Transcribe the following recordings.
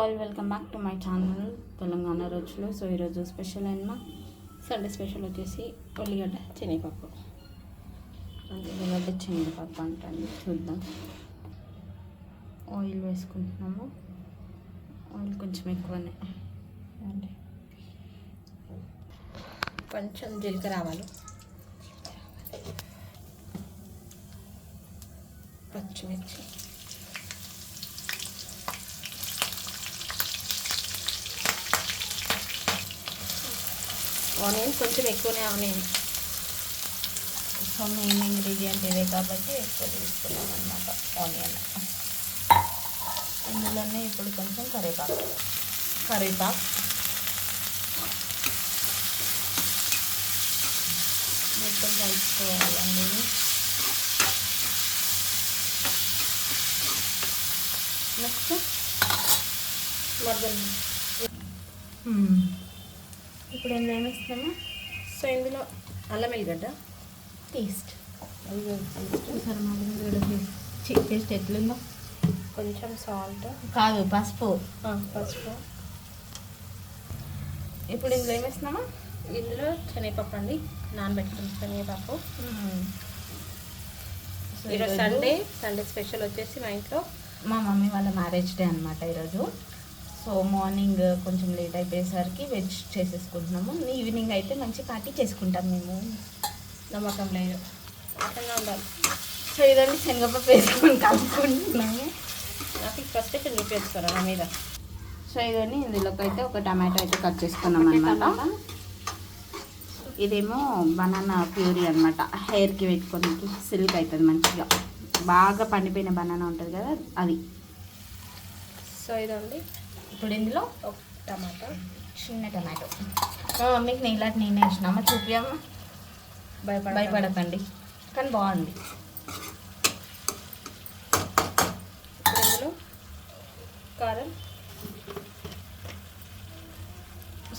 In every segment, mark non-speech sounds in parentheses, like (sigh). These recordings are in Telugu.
All welcome back to my channel Telangana రోజులు సో ఈరోజు స్పెషల్ అయిన సండే స్పెషల్ వచ్చేసి ఉల్లిగడ్డ శనగపప్పు. ఉల్లిగడ్డ శనగపప్పు అంటండి చూద్దాం. ఆయిల్ వేసుకుంటున్నాము. ఆయిల్ కొంచెం ఎక్కువనే. అండి కొంచెం జీలకర్ర ఆవాలు పచ్చిమిర్చి. ఆనియన్ కొంచెం ఎక్కువనే ఆనియన్. సో మెయిన్ ఇంగ్రీడియంట్ ఇదే కాబట్టి ఎక్కువ తీసుకున్నాం అనమాట ఆనియన్. ఇందులోనే ఇప్పుడు కొంచెం కరివేపాకు. కరివేపాకు. మొత్తం కలుపుకోవాలండి. నెక్స్ట్ మగ్గలు ఇప్పుడు ఏం ఏమిస్తాము సో ఇందులో అల్లం వెల్లిగడ్డ పేస్ట్ పేస్ట్ ఎట్లుందో. కొంచెం సాల్ట్ కాదు పసుపు. పసుపు. ఇప్పుడు ఇందులో ఏమేస్తున్నామా ఇందులో శనగపప్పు అండి. నానబెట్టుకున్న శనగపప్పు. ఈరోజు సండే సండే స్పెషల్ వచ్చేసి మా ఇంట్లో మా మమ్మీ వాళ్ళ మ్యారేజ్ డే అనమాట ఈరోజు. సో మార్నింగ్ కొంచెం లేట్ అయిపోయేసరికి వెజ్ చేసేసుకుంటున్నాము. ఈవినింగ్ అయితే మంచి పార్టీ చేసుకుంటాం మేము. నమ్మకం లేదు. ఉండాలి. సో ఇదండి శనగపప్పు వేసుకొని కలుపుకుంటున్నాము. నాకు ఫస్ట్ చూపించుకోరా నా మీద? సో ఇదండి ఇందులోకి అయితే ఒక టమాటో అయితే కట్ చేసుకున్నాం అనమాట ఇదేమో బనానా ప్యూరీ అనమాట హెయిర్కి పెట్టుకోనికి సిల్క్ అవుతుంది మంచిగా. బాగా పండిపోయిన బనానా ఉంటుంది కదా అది. సో ఇదండి. ఇప్పుడు ఇందులో ఒక టమాటో చిన్న టమాటో. మీకు నీళ్ళకి నేను వేసినామా చూపించమ్మా భయపడ భయపడకండి. కానీ బాగుంది. ఇందులో కారం.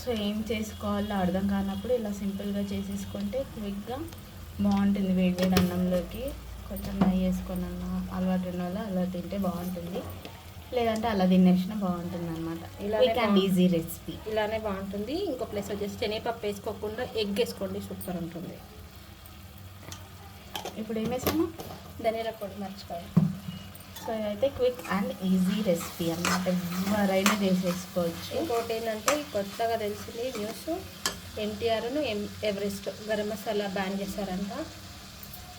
సో ఏం చేసుకోవాలో అర్థం కానప్పుడు ఇలా సింపుల్గా చేసేసుకుంటే క్విక్గా బాగుంటుంది. వేడి వేడి అన్నంలోకి కొంచెం నెయ్యి వేసుకొని అన్న అలవాటు ఉన్న వాళ్ళు అలా తింటే బాగుంటుంది. లేదంటే అలా తినేసిన బాగుంటుంది అనమాట క్విక్ అండ్ ఈజీ రెసిపీ ఇలానే బాగుంటుంది. ఇంకో ప్లేస్ వచ్చేసి శనగపప్పు వేసుకోకుండా ఎగ్ వేసుకోండి సూపర్ ఉంటుంది. ఇప్పుడు ఏం వేసాము? ధనియాల పొడి మర్చిపోయి సో ఇదైతే క్విక్ అండ్ ఈజీ రెసిపీ అన్నమాట. ఎవరైనా చేసేసుకోవచ్చు ఇంకోటి ఏంటంటే కొత్తగా తెలిసింది న్యూస్. ఎన్టీఆర్ను ఎం ఎవరెస్ట్ గరం మసాలా బ్యాన్ చేశారంట.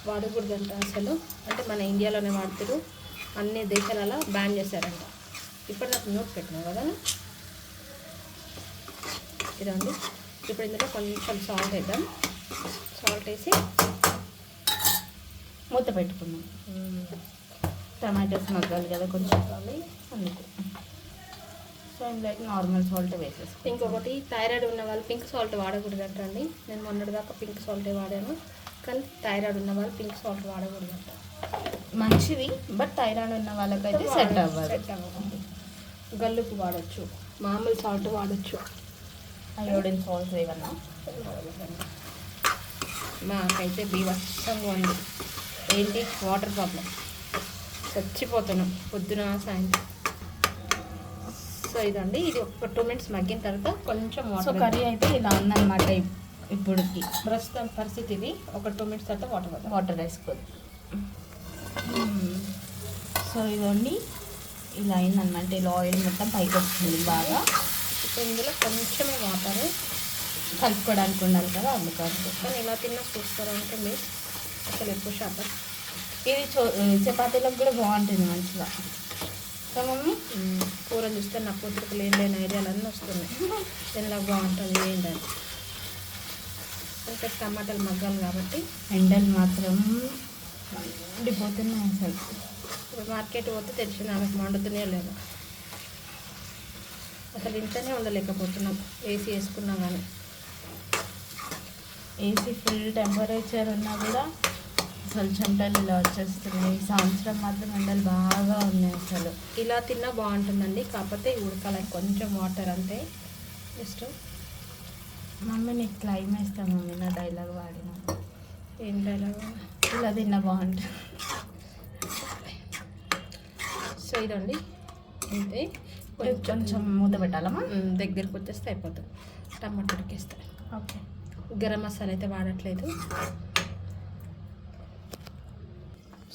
వాడకూడదంట అసలు. అంటే మన ఇండియాలోనే వాడుతారు అన్ని దేశాలలో బ్యాన్ చేశారంట. ఇప్పుడు నాకు పెట్టినాం కదా? ఇదండి ఇప్పుడు ఇందులో కొంచెం సాల్ట్ వేద్దాం. సాల్ట్ వేసి మూత పెట్టుకున్నాం టమాటోస్ మగ్గాలి కదా కొంచెం కావాలి అందుకు. సో ఇందులో నార్మల్ సాల్ట్ వేసేసుకో ఇంకొకటి థైరాయిడ్ ఉన్న వాళ్ళు పింక్ సాల్ట్ వాడకూడదంటండి. నేను మొన్నటిదాకా పింక్ సాల్టే వాడాను. కానీ థైరాయిడ్ ఉన్న వాళ్ళు పింక్ సాల్ట్ వాడకూడదంట. మంచిది బట్ థైరాయిడ్ ఉన్న వాళ్ళకైతే సెట్ అవ్వదు. సెట్ అవ్వదు. గల్లుపు వాడచ్చు మామూలు సాల్ట్ వాడచ్చు. అయోడిన్ సాల్ట్ ఏమన్నా మాకైతే బీభత్సంగా ఉంది ఏంటి? వాటర్ ప్రాబ్లం చచ్చిపోతున్నాం. పొద్దున సాయంత్రం. సో ఇదండి. ఇది ఒక టూ మినిట్స్ మగ్గిన తర్వాత కొంచెం వాటర్ కర్రీ అయితే ఇలా ఉందన్నమాట. ఇప్పుడుకి. ప్రస్తుతం పరిస్థితి ఇది ఒక టూ మినిట్స్ తర్వాత వాటర్ పడతాం. వాటర్ వేసుకోదు సో ఇదండి ఇలా అయిందన్నమాట. ఇలా ఆయిల్ మొత్తం పైకి వస్తుంది బాగా. ఇప్పుడు ఇందులో కొంచెమే వాటర్. కలుపుకోవడానికి ఉండాలి కదా అందుకని. కానీ ఇలా తిన్నా చూస్తారు అంటే మీరు అసలు ఎక్కువ శాతం. ఇది చపాతీలకు కూడా బాగుంటుంది మంచిగా. సో మమ్మీ కూరలు చూస్తే నా కూతురికి లేని లేని ఐడియాలు అన్నీ వస్తున్నాయి. (laughs) తినడానికి బాగుంటుంది ఏంటని. అంటే టమాటాలు మగ్గాలి కాబట్టి ఎండలు మాత్రం ఉండిపోతున్నాయి అసలు. ఇప్పుడు మార్కెట్ పోతే తెలిసింది ఆమెకు మండుతూనే లేదు. అసలు ఇంట్లోనే ఉండలేకపోతున్నాం. ఏసీ వేసుకున్నా కానీ. ఏసీ ఫుల్ టెంపరేచర్ ఉన్నా కూడా అసలు చెమటలు ఇలా వచ్చేస్తున్నాయి. ఈ సంవత్సరం మాత్రం ఎండలు బాగా ఉన్నాయి అసలు. ఇలా తిన్నా బాగుంటుందండి. కాకపోతే ఉడకాలి కొంచెం వాటర్ అంతే. జస్ట్ మమ్మీ నీకు క్లైమ్ వేస్తాను మమ్మీ నా డైలాగ్ వాడిన. ఏం డైలాగ్ ఇలా తిన్నా బాగుంటుంది. సో ఇదండి. అంతే కొంచెం మూత పెట్టాలమ్మా. దగ్గరికి వచ్చేస్తే అయిపోతుంది. టమాటా ఉడికేస్తే. ఓకే. గరం మసాలా అయితే వాడట్లేదు.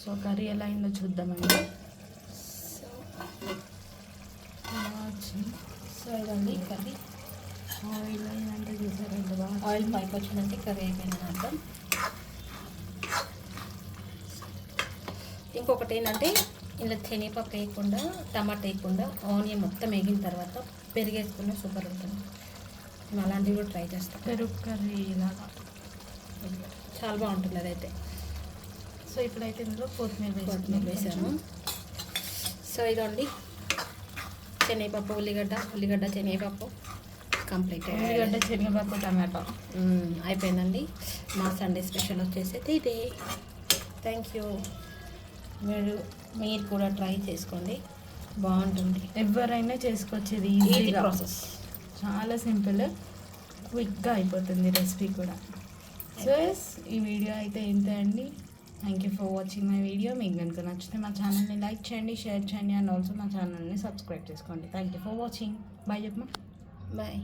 సో కర్రీ ఎలా అయిందో చూద్దామండి. సో ఇదండి కర్రీ. ఆయిల్ అయిందంటే చూసారు ఎంత బాగా ఆయిల్ పైకి వచ్చిందంటే కర్రీ అయిపోయిందని అర్థం? ఇంకొకటి ఏంటంటే ఇందులో శనగపప్పు వేయకుండా టమాటా వేయకుండా ఆనియన్ మొత్తం వేగిన తర్వాత పెరుగు వేసుకున్న సూపర్ ఉంటుంది. నేను అలాంటివి కూడా ట్రై చేస్తాను పెరుగు కర్రీ ఇలాగా చాలా బాగుంటుంది అదైతే. సో ఇప్పుడైతే ఇందులో కొత్తిమీర కొత్తిమీర వేసాను. సో ఇదండి శనగపప్పు ఉల్లిగడ్డ ఉల్లిగడ్డ శనగపప్పు. కంప్లీట్ ఉల్లిగడ్డ శనగపప్పు టమాటో. అయిపోయిందండి. మా సండే స్పెషల్ వచ్చేసి ఇదే. థ్యాంక్ యూ మీరు మీరు కూడా ట్రై చేసుకోండి. బాగుంటుంది. ఎవరైనా చేసుకోవచ్చేది ఈజీ ప్రాసెస్ చాలా సింపుల్ క్విక్గా అయిపోతుంది రెసిపీ కూడా. సో ఎస్ ఈ వీడియో అయితే ఇంతే అండి. Thank you for watching my video మీకు కనుక నచ్చితే మా ఛానల్ని లైక్ చేయండి షేర్ చేయండి అండ్ ఆల్సో మా ఛానల్ని సబ్స్క్రైబ్ చేసుకోండి. Thank you for watching bye చెప్పమా bye